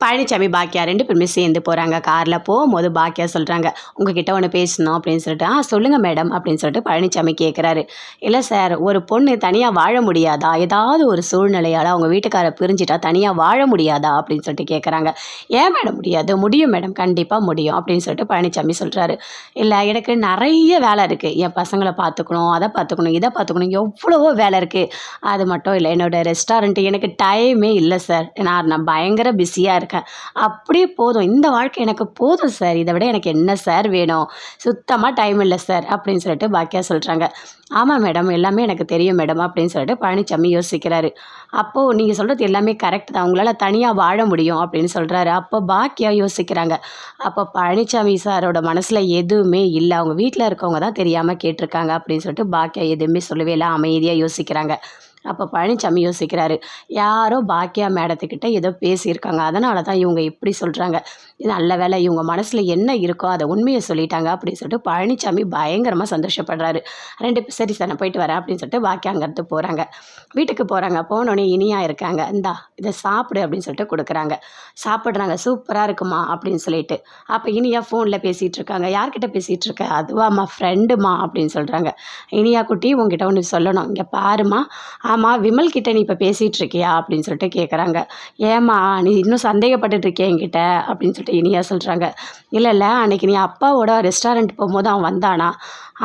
பழனிசாமி பாக்கியா ரெண்டு பேருமே சேர்ந்து போகிறாங்க காரில் போகும்போது பாக்கியா சொல்கிறாங்க உங்ககிட்ட ஒன்று பேசணும் அப்படின்னு சொல்லிட்டு ஆ சொல்லுங்கள் மேடம் அப்படின்னு சொல்லிட்டு பழனிசாமி கேட்குறாரு இல்லை சார் ஒரு பொண்ணு தனியாக வாழ முடியாதா? ஏதாவது ஒரு சூழ்நிலையால் அவங்க வீட்டுக்காரை பிரிஞ்சிட்டா தனியாக வாழ முடியாதா? அப்படின்னு சொல்லிட்டு கேட்குறாங்க ஏன் மேடம் முடியாது? முடியும் மேடம் கண்டிப்பாக முடியும் அப்படின்னு சொல்லிட்டு பழனிசாமி சொல்கிறாரு இல்லை எனக்கு நிறைய வேலை இருக்குது என் பசங்களை பார்த்துக்கணும் அதை பார்த்துக்கணும் இதை பார்த்துக்கணும். எவ்வளவோ வேலை இருக்குது அது மட்டும் இல்லை என்னோட ரெஸ்டாரண்ட் எனக்கு டைமே இல்லை சார். நான் நான் பயங்கர பிஸியாக இருக்கேன். அப்படியே போதும். இந்த வாழ்க்கை எனக்கு போதும் சார் இதை விட எனக்கு என்ன சார் வேணும்? சுத்தமாக டைம் இல்லை சார் அப்படின்னு சொல்லிட்டு பாக்கியா சொல்கிறாங்க ஆமாம் மேடம் எல்லாமே எனக்கு தெரியும் மேடம் அப்படின்னு சொல்லிட்டு பழனிசாமி யோசிக்கிறாரு. அப்போது நீங்கள் சொல்கிறது எல்லாமே கரெக்ட் தான். உங்களால் தனியாக வாழ முடியும் அப்படின்னு சொல்கிறாரு அப்போ பாக்கியா யோசிக்கிறாங்க. அப்போ பழனிசாமி சாரோட மனசில் எதுவுமே இல்லை. அவங்க வீட்டில் இருக்கவங்க தான் தெரியாமல் கேட்டிருக்காங்க அப்படின்னு சொல்லிட்டு பாக்கியா எதுவுமே சொல்லவே இல்லை. அமைதியாக யோசிக்கிறாங்க. அப்போ பழனிசாமி யோசிக்கிறாரு யாரோ பாக்கியா மேடத்துக்கிட்ட ஏதோ பேசியிருக்காங்க. அதனால தான் இவங்க இப்படி சொல்கிறாங்க நல்ல வேலை இவங்க மனசில் என்ன இருக்கோ அதை உண்மையை சொல்லிட்டாங்க. அப்படின்னு சொல்லிட்டு பழனிசாமி பயங்கரமாக சந்தோஷப்படுறாரு. ரெண்டு பேர் சரி சார் நான் போயிட்டு வரேன். அப்படின்னு சொல்லிட்டு பாக்கியா அங்கேருந்து போகிறாங்க வீட்டுக்கு போகிறாங்க போனோடனே இனியாக இருக்காங்க. இந்தா இதை சாப்பிடு. அப்படின்னு சொல்லிட்டு கொடுக்குறாங்க. சாப்பிட்றாங்க. சூப்பராக இருக்குமா? அப்படின்னு சொல்லிட்டு. அப்போ இனியா ஃபோனில் பேசிகிட்டு இருக்காங்க. யார்கிட்ட பேசிகிட்டு இருக்க? அதுவாம்மா ஃப்ரெண்டுமா அப்படின்னு சொல்கிறாங்க இனியா குட்டி உங்ககிட்ட ஒன்று சொல்லணும். இங்கே பாருமா ஆமாம் விமல் கிட்ட நீ இப்போ பேசிகிட்டு இருக்கியா அப்படின்னு சொல்லிட்டு கேட்குறாங்க ஏம்மா நீ இன்னும் சந்தேகப்பட்டுட்டு இருக்கிய என்கிட்ட? அப்படின்னு சொல்லிட்டு இனியா சொல்கிறாங்க இல்லை இல்லை அன்னைக்கு நீ அப்பாவோட ரெஸ்டாரண்ட் போகும்போது அவன் வந்தானா?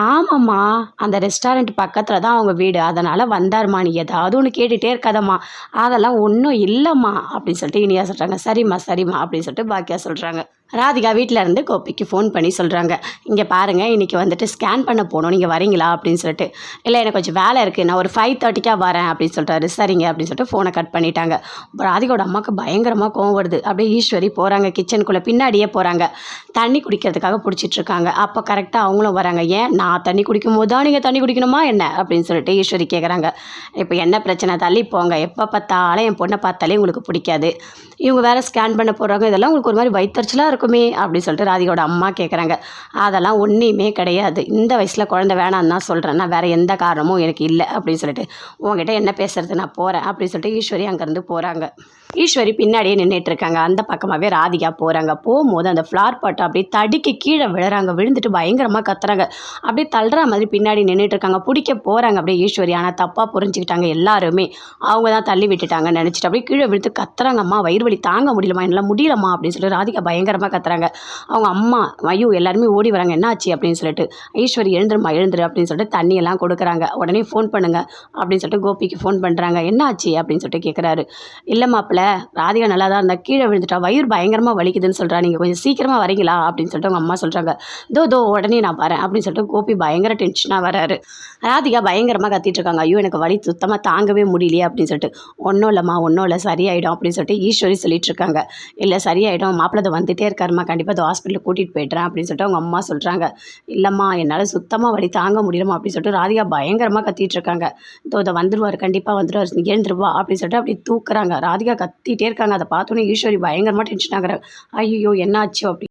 ஆமாம்மா அந்த ரெஸ்டாரண்ட் பக்கத்தில் தான் அவங்க வீடு. அதனால் வந்தார்மா நீ? ஏதாவது ஒன்று கேட்டுகிட்டே இருக்காதம்மா. அதெல்லாம் ஒன்றும் இல்லைம்மா அப்படின்னு சொல்லிட்டு இனியா சொல்கிறாங்க சரிம்மா சரிம்மா அப்படின்னு சொல்லிட்டு பாக்கியா சொல்கிறாங்க ராதிகா வீட்டில் இருந்து கோபிக்கு ஃபோன் பண்ணி சொல்கிறாங்க இங்கே பாருங்கள் இன்றைக்கி வந்துட்டு ஸ்கேன் பண்ண போகணும். நீங்கள் வரீங்களா? அப்படின்னு சொல்லிட்டு. இல்லை எனக்கு கொஞ்சம் வேலை இருக்குது நான் ஒரு ஃபைவ் தேர்ட்டிக்காக வரேன். அப்படின்னு சொல்லிட்டாரு சரிங்க அப்படின்னு சொல்லிட்டு ஃபோனை கட் பண்ணிட்டாங்க. அப்புறம் ராதிகாவோட அம்மாவுக்கு பயங்கரமாக கோவம் வருது. அப்படியே ஈஸ்வரி போகிறாங்க கிச்சனுக்குள்ளே பின்னாடியே போகிறாங்க தண்ணி குடிக்கிறதுக்காக பிடிச்சிட்ருக்காங்க அப்போ கரெக்டாக அவங்களும் வராங்க. ஏன் நான் தண்ணி குடிக்கும் போது தான் நீங்கள் தண்ணி குடிக்கணுமா என்ன? அப்படின்னு சொல்லிட்டு ஈஸ்வரி கேட்குறாங்க இப்போ என்ன பிரச்சனை? தள்ளி போங்க. எப்போ பார்த்தாலும் என் பொண்ணை பார்த்தாலே உங்களுக்கு பிடிக்காது. இவங்க வேறு ஸ்கேன் பண்ண போகிறாங்க இதெல்லாம் உங்களுக்கு ஒரு மாதிரி வயிற்றுச்சலாக இருக்கும். அப்படின்னு சொல்லிட்டு ராதிகாவோட அம்மா கேட்குறாங்க அதெல்லாம் ஒன்றுமே கிடையாது. இந்த வயசில் குழந்தை வேணான்னு தான் சொல்கிறேன் நான் வேறு எந்த காரணமும் எனக்கு இல்லை அப்படின்னு சொல்லிட்டு உங்ககிட்ட என்ன பேசுறது? நான் போகிறேன் அப்படின்னு சொல்லிட்டு ஈஸ்வரி அங்கேருந்து போகிறாங்க ஈஸ்வரி பின்னாடியே நின்றுட்டு இருக்காங்க அந்த பக்கமாகவே ராதிகா போகிறாங்க போகும்போது அந்த ஃப்ளார் பாட்டை அப்படியே தடுக்கி கீழே விழுறாங்க. விழுந்துட்டு பயங்கரமாக கத்துறாங்க. அப்படியே தள்ளுற மாதிரி பின்னாடி நின்றுட்டு இருக்காங்க பிடிக்க போகிறாங்க அப்படியே ஈஸ்வரி. ஆனால் தப்பாக புரிஞ்சுக்கிட்டாங்க எல்லாருமே. அவங்க தான் தள்ளி விட்டுட்டாங்கன்னு நினச்சிட்டு அப்படியே கீழே விழுத்து கத்துறாங்கம்மா. வயிறு வலி தாங்க முடியலம்மா. என்னால் முடியலம்மா அப்படின்னு சொல்லிட்டு ராதிகா பயங்கரமாக கத்துறாங்க. அவங்க அம்மா ஐயோ எல்லாருமே ஓடி வராங்க. என்னாச்சு? அப்படின்னு சொல்லிட்டு ஈஸ்வரி எழுந்துருமா எழுந்துரு. அப்படின்னு சொல்லிட்டு தண்ணியெல்லாம் கொடுக்குறாங்க. உடனே ஃபோன் பண்ணுங்க. அப்படின்னு சொல்லிட்டு கோபிக்கு ஃபோன் பண்ணுறாங்க என்னாச்சு? அப்படின்னு சொல்லிட்டு கேட்குறாரு இல்லை மாப்பிள்ள ராதிகா நல்லா தான் இருந்தா கீழே விழுந்துட்டா வயிறு பயங்கரமாக வலிக்குதுன்னு சொல்கிறா நீங்கள் கொஞ்சம் சீக்கிரமாக வரீங்களா? அப்படின்னு சொல்லிட்டு அவங்க அம்மா சொல்கிறாங்க தோ தோ உடனே நான் வரேன். அப்படின்னு சொல்லிட்டு கோபி பயங்கர டென்ஷனாக வராரு. ராதிகா பயங்கரமாக கத்திட்டு இருக்காங்க. ஐயோ எனக்கு வலி சுத்தமாக தாங்கவே முடியலையே. அப்படின்னு சொல்லிட்டு ஒன்றும் இல்லைம்மா ஒன்றும் இல்லை. சரியாயிடும். அப்படின்னு சொல்லிட்டு ஈஸ்வரி சொல்லிட்டு இருக்காங்க. இல்லை சரியாயிடும். மாப்பிள்ளை வந்துட்டே இருக்காருமா கண்டிப்பாக அது ஹாஸ்பிட்டலுக்கு கூட்டிகிட்டு போய்ட்றேன். அப்படின்னு சொல்லிட்டு அவங்க அம்மா சொல்கிறாங்க இல்லைம்மா என்னால் சுத்தமாக வலி தாங்க முடியலம்மா. அப்படின்னு சொல்லிட்டு ராதிகா பயங்கரமாக கத்திட்டு இருக்காங்க. தோ இதை வந்துடுவார் கண்டிப்பாக வந்துடுவார் எழுந்துருவா அப்படின்னு சொல்லிட்டு அப்படி தூக்குறாங்க. ராதிகா கத்திட்டே இருக்காங்க. அதை பார்த்தோன்னே ஈஸ்வரி பயங்கரமாக டென்ஷன் ஆகுறாங்க. ஐயோ என்னாச்சு அப்படி